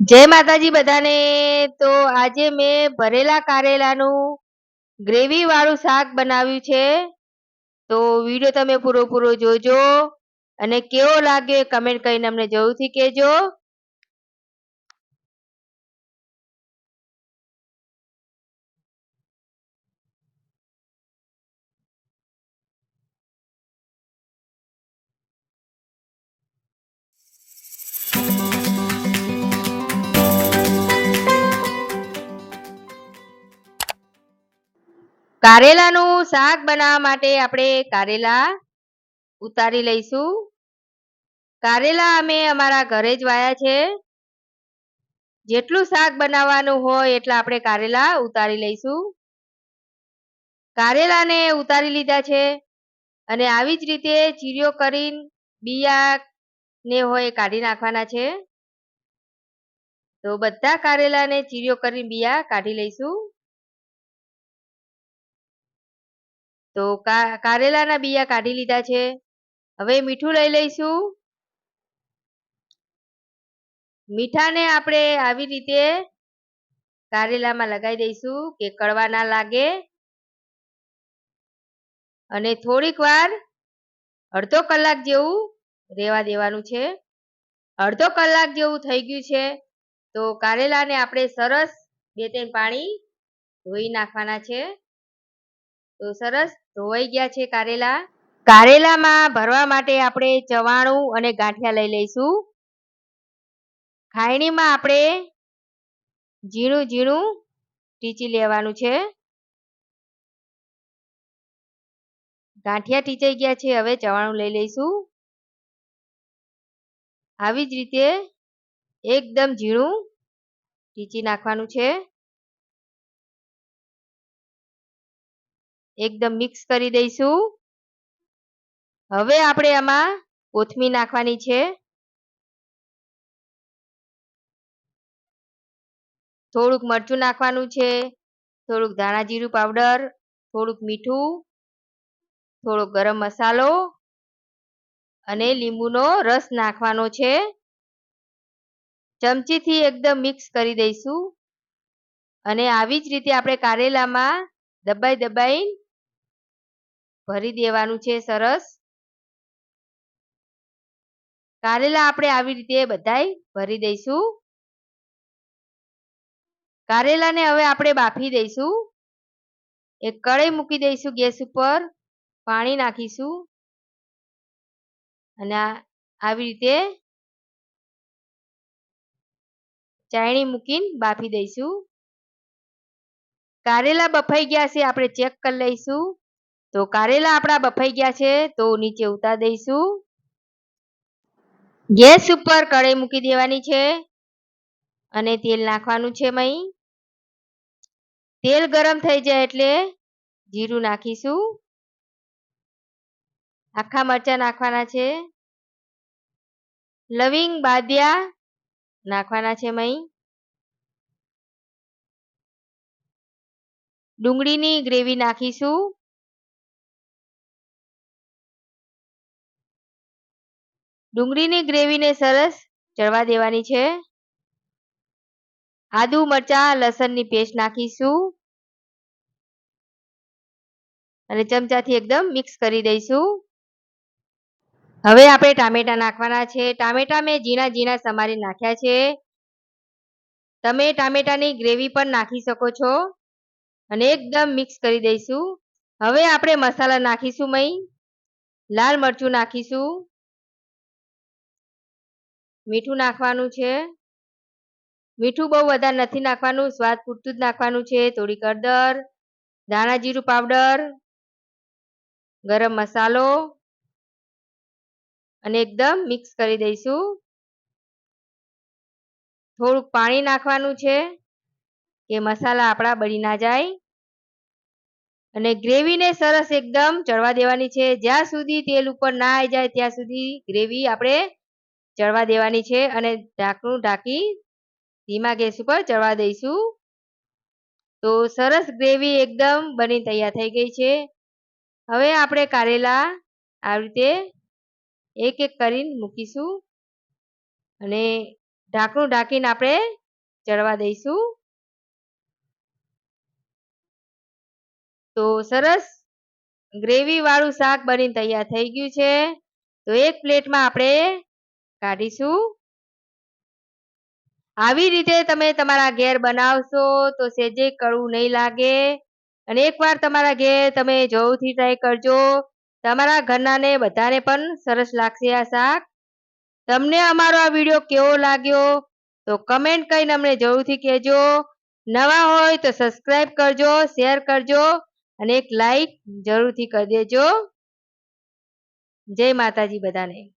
જય માતાજી બધાને. તો આજે મેં ભરેલા કારેલાનું ગ્રેવી વાળું શાક બનાવ્યું છે. તો વીડિયો તમે પૂરો પૂરો જોજો અને કેવો લાગે કમેન્ટ કરીને અમને જરૂરથી કહેજો. કારેલાનું શાક બનાવવા માટે આપણે કારેલા ઉતારી લઈશું. કારેલા અમે અમારા ઘરે જ વાયા છે. જેટલું શાક બનાવવાનું હોય એટલા આપણે કારેલા ઉતારી લઈશું. કારેલાને ઉતારી લીધા છે અને આવી જ રીતે ચીરીઓ કરીને બિયા ને હોય કાઢી નાખવાના છે. તો બધા કારેલાને ચીરીઓ કરીને બિયા કાઢી લઈશું. તો કારેલાના બિયા કાઢી લીધા છે. હવે મીઠું લઈ લઈશું. મીઠાને આપણે આવી રીતે કારેલામાં લગાવી દઈશું કે કડવા ના લાગે. અને થોડીક વાર અડધો કલાક જેવું રેવા દેવાનું છે. અડધો કલાક જેવું થઈ ગયું છે. તો કારેલાને આપણે સરસ બે ત્રણ પાણી ધોઈ નાખવાના છે. તો સરસ ધોવાઈ ગયા છે કારેલા. કારેલામાં ભરવા માટે આપણે ચવાણું અને ગાંઠિયા લઈ લઈશું. ખાયણીમાં આપણે ઝીણું ઝીણું ટીચી લેવાનું છે. ગાંઠિયા ટીચાઈ ગયા છે, હવે ચવાણું લઈ લઈશું. આવી જ રીતે એકદમ ઝીણું ટીચી નાખવાનું છે. એકદમ મિક્સ કરી દઈશું. હવે આપણે આમાં કોથમીર નાખવાની છે. થોડુંક મરચું નાખવાનું છે. થોડુંક ધાણા જીરું પાવડર થોડુંક મીઠું થોડો ગરમ મસાલો અને લીંબુનો રસ નાખવાનો છે. ચમચીથી એકદમ મિક્સ કરી દઈશું. અને આવી જ રીતે આપણે કારેલામાં દબાઈ દબાઈ ભરી દેવાનું છે, સરસ. કારેલા આપણે આવી રીતે બધાય ભરી દઈશું. કારેલાને હવે આપણે બાફી દઈશું. એક કઢાઈ મૂકી દઈશું ગેસ ઉપર. પાણી નાખીશું. અને આવી રીતે ચાયણી મૂકીને બાફી દઈશું. કારેલા બફાઈ ગયા છે, આપણે ચેક કરી લઈશું. તો કારેલા આપણા બફાઈ ગયા છે, તો નીચે ઉતાર દઈશું. ગેસ ઉપર કઢાઈ મૂકી દેવાની છે અને તેલ નાખવાનું છે મહી. તેલ ગરમ થઈ જાય એટલે જીરું નાખીશું. આખા મરચા નાખવાના છે. લવિંગ બાદિયા નાખવાના છે મહી. ડુંગળીની ગ્રેવી નાખીશું. ડુંગળીની ગ્રેવીને સરસ ચડવા દેવાની છે. આદુ, મરચા, લસણની પેસ્ટ નાખીશું. અને ચમચાથી એકદમ મિક્સ કરી દઈશું. હવે આપણે ટામેટા નાખવાના છે. ટામેટા મેં ઝીણા ઝીણા સમારી નાખ્યા છે. તમે ટામેટાની ગ્રેવી પણ નાખી શકો છો. અને એકદમ મિક્સ કરી દઈશું. હવે આપણે મસાલા નાખીશું મઈ લાલ મરચું નાખીશું. મીઠું નાખવાનું છે. મીઠું બહુ વધારે નથી નાખવાનું, સ્વાદ પૂરતું જ નાખવાનું છે. થોડી કળદર ધાણા જીરું પાવડર, ગરમ મસાલો અને એકદમ મિક્સ કરી દઈશું. થોડુંક પાણી નાખવાનું છે કે મસાલા આપણા બળી ના જાય. અને ગ્રેવીને સરસ એકદમ ચડવા દેવાની છે. જ્યાં સુધી તેલ ઉપર ના આવી જાય ત્યાં સુધી ગ્રેવી આપણે ચડવા દેવાની છે અને ઢાંકણું ઢાંકી ધીમા ગેસ ઉપર ચડવા દઈશું. તો સરસ ગ્રેવી એકદમ બની તૈયાર થઈ ગઈ છે. હવે આપણે કારેલા આવી રીતે એક એક કરીને મૂકીશું અને ઢાંકણું ઢાંકીને આપણે ચડવા દઈશું. તો સરસ ગ્રેવી વાળું શાક બનીને તૈયાર થઈ ગયું છે. તો એક પ્લેટમાં આપણે કાઢીશું. આવી રીતે તમે તમારા ઘેર બનાવશો તો સેજે કડવું નહીં લાગે. અને એકવાર તમારા ઘેર તમે જરૂરથી ટ્રાય કરજો. તમારા ઘરનાને બધાને પણ સરસ લાગશે આ શાક. તમને અમારો આ વીડિયો કેવો લાગ્યો તો કમેન્ટ કરીને અમને જરૂરથી કહેજો. નવા હોય તો સબસ્ક્રાઈબ કરજો શેર કરજો અને એક લાઈક જરૂરથી કરી દેજો. જય માતાજી બધાને.